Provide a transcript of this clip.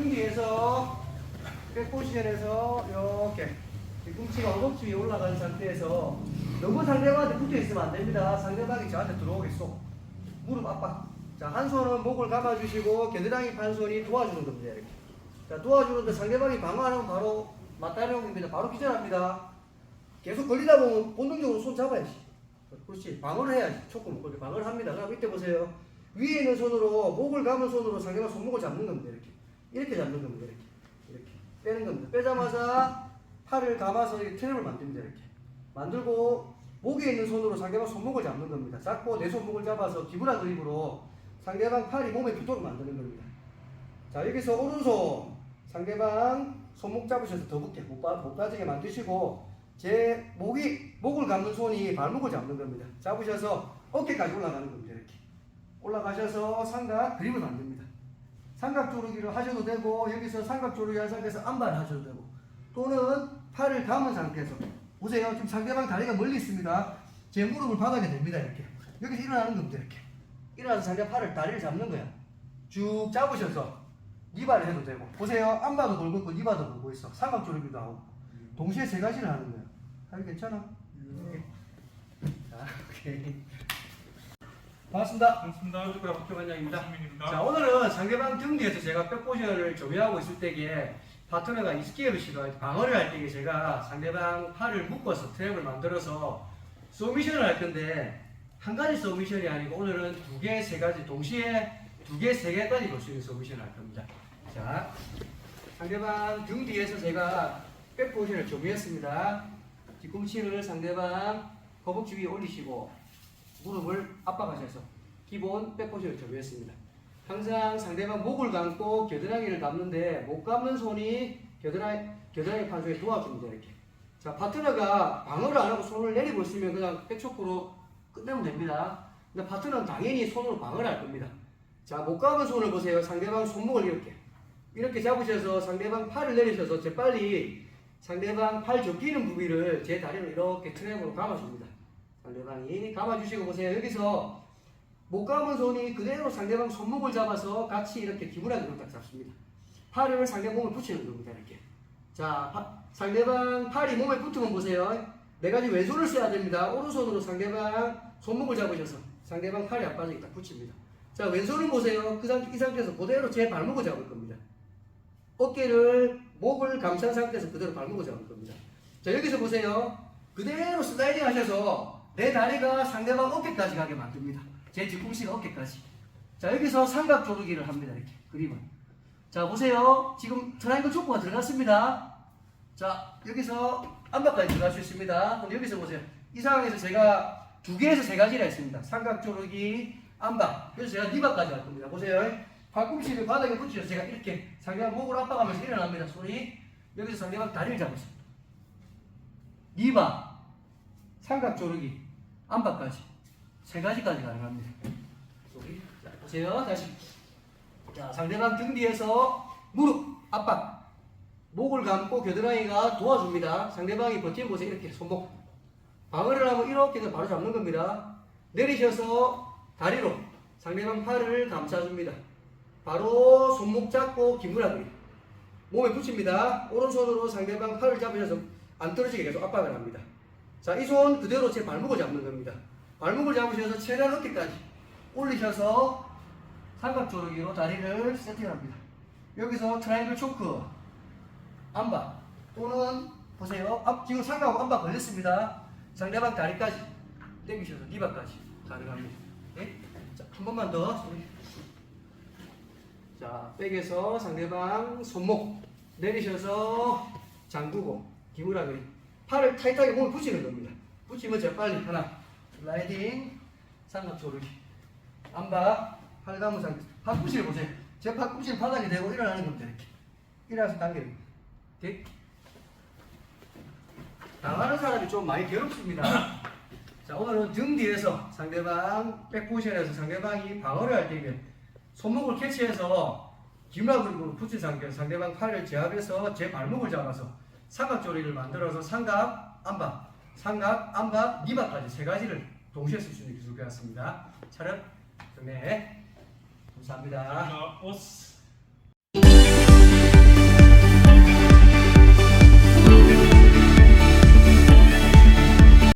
등 뒤에서 백포지션에서 이렇게 뒤꿈치가 허벅지 위에 올라간 상태에서 너무 상대방한테 붙어 있으면 안 됩니다. 상대방이 저한테 들어오겠어. 무릎 압박. 자, 한 손은 목을 감아주시고 겨드랑이 한 손이 도와주는 겁니다. 이렇게. 자, 도와주는데 상대방이 방어하면 바로 맞다는 겁니다. 바로 기절합니다. 계속 걸리다 보면 본능적으로 손 잡아야지. 그렇지. 방어를 해야지. 조금 그렇게 방어를 합니다. 그럼 이때 보세요. 위에 있는 손으로 목을 감은 손으로 상대방 손목을 잡는 겁니다. 이렇게. 이렇게 잡는 겁니다. 이렇게. 이렇게. 빼는 겁니다. 빼자마자 팔을 감아서 이렇게 트랩을 만듭니다. 이렇게. 만들고 목에 있는 손으로 상대방 손목을 잡는 겁니다. 잡고 내 손목을 잡아서 기부라 그립으로 상대방 팔이 몸에 붙도록 만드는 겁니다. 자 여기서 오른손 상대방 손목 잡으셔서 더 붙게 못, 빠, 못 빠지게 만드시고 제 목이 목을 감는 손이 발목을 잡는 겁니다. 잡으셔서 어깨까지 올라가는 겁니다. 이렇게 올라가셔서 삼각 그립을 만듭니다. 삼각 조르기를 하셔도 되고 여기서 삼각 조르기 한 상태에서 안발 하셔도 되고 또는 팔을 감은 상태에서 보세요. 지금 상대방 다리가 멀리 있습니다. 제 무릎을 바닥에 댑니다. 이렇게 여기서 일어나는 겁니다. 이렇게 일어나서 상대 팔을 다리를 잡는 거야. 쭉 잡으셔서 니발을 해도 되고 보세요. 안바도 걸고 있고 니바도 걸고 있어. 삼각 조르기도 하고 동시에 세 가지를 하는 거야. 하기 괜찮아? 자, 오케이. 반갑습니다. 반갑습니다. 박효관장입니다. 김민입니다. 자 오늘은 상대방 등 뒤에서 제가 백포션을 조미하고 있을 때에 파트너가 이스케이를 시도할 때 방어를 할 때에 제가 상대방 팔을 묶어서 트랩을 만들어서 서미션을 할 건데 한 가지 서미션이 아니고 오늘은 두 개, 세 가지 동시에 두 개, 세 개까지 볼 수 있는 서미션을 할 겁니다. 자 상대방 등 뒤에서 제가 백포션을 조미했습니다. 뒤꿈치를 상대방 허벅지 위에 올리시고 무릎을 압박하셔서 기본 백포션을 조미했습니다. 항상 상대방 목을 감고 겨드랑이를 감는데 못 감는 손이 겨드랑이, 겨드랑이 판소에 도와줍니다. 이렇게. 자, 파트너가 방어를 안 하고 손을 내리고 있으면 그냥 백초크로 끝내면 됩니다. 근데 파트너는 당연히 손으로 방어를 할 겁니다. 자, 못 감은 손을 보세요. 상대방 손목을 이렇게. 이렇게 잡으셔서 상대방 팔을 내리셔서 재빨리 상대방 팔 접히는 부위를 제 다리로 이렇게 트랩으로 감아줍니다. 상대방이 감아주시고 보세요. 여기서 못 감은 손이 그대로 상대방 손목을 잡아서 같이 이렇게 기분하게 딱 잡습니다. 팔을 상대 몸에 붙이는 겁니다. 이렇게. 자, 파- 상대방 팔이 몸에 붙으면 보세요. 네 가지 왼손을 써야 됩니다. 오른손으로 상대방 손목을 잡으셔서 상대방 팔이 앞바닥에 딱 붙입니다. 자, 왼손을 보세요. 그 상, 이 상태에서 그대로 제 발목을 잡을 겁니다. 어깨를 목을 감싼 상태에서 그대로 발목을 잡을 겁니다. 자, 여기서 보세요. 그대로 슬라이딩 하셔서 내 다리가 상대방 어깨까지 가게 만듭니다. 제 뒤꿈치가 어깨까지. 자, 여기서 삼각 조르기를 합니다. 이렇게 그림을. 자, 보세요. 지금 트라이앵글 촉구가 들어갔습니다. 자, 여기서 안박까지 들어갈 수 있습니다. 그럼 여기서 보세요. 이 상황에서 제가 두 개에서 세 가지를 했습니다. 삼각 조르기, 안박. 그래서 제가 니바까지 할 겁니다. 보세요. 팔꿈치를 바닥에 붙이셔서 제가 이렇게 상대방 목을 압박하면서 일어납니다. 손이. 여기서 상대방 다리를 잡으십니다. 니바, 삼각 조르기, 안박까지. 세 가지까지 가능합니다. 보세요. 다시. 자, 상대방 등 뒤에서 무릎 압박. 목을 감고 겨드랑이가 도와줍니다. 상대방이 버티는 곳에 이렇게 손목. 방어를 하면 이렇게 바로 잡는 겁니다. 내리셔서 다리로 상대방 팔을 감싸줍니다. 바로 손목 잡고 기물하기. 몸에 붙입니다. 오른손으로 상대방 팔을 잡으셔서 안 떨어지게 계속 압박을 합니다. 자, 이 손 그대로 제 발목을 잡는 겁니다. 발목을 잡으셔서 최대한 어깨까지 올리셔서 삼각조르기로 다리를 세팅합니다. 여기서 트라이앵글 초크, 안박 또는 보세요. 앞, 지금 삼각하고 안박 걸렸습니다. 상대방 다리까지 당기셔서 니바까지 가능합니다. 네? 자, 한 번만 더. 자, 백에서 상대방 손목 내리셔서 잠그고 기울하게 팔을 타이트하게 몸에 붙이는 겁니다. 붙이면 제가 빨리 하나 슬라이딩 삼각 조르기 안박 팔 감은 상태 팔꿈치를 보세요. 제 팔꿈치는 바닥에 대고 일어나는 겁니다. 이렇게 일어나서 당기는. 오케이? 당하는 사람이 좀 많이 괴롭습니다. 자 오늘은 등 뒤에서 상대방 백포션에서 상대방이 방어를 할 때면 손목을 캐치해서 기마그립으로 붙인 상태에서 상대방 팔을 제압해서 제 발목을 잡아서 삼각조리를 만들어서 삼각, 안박, 삼각, 안박, 니바까지 세 가지를 동시에 쓸 수 있는 기술 배웠습니다. 차렷, 정리. 감사합니다. 자, 오스.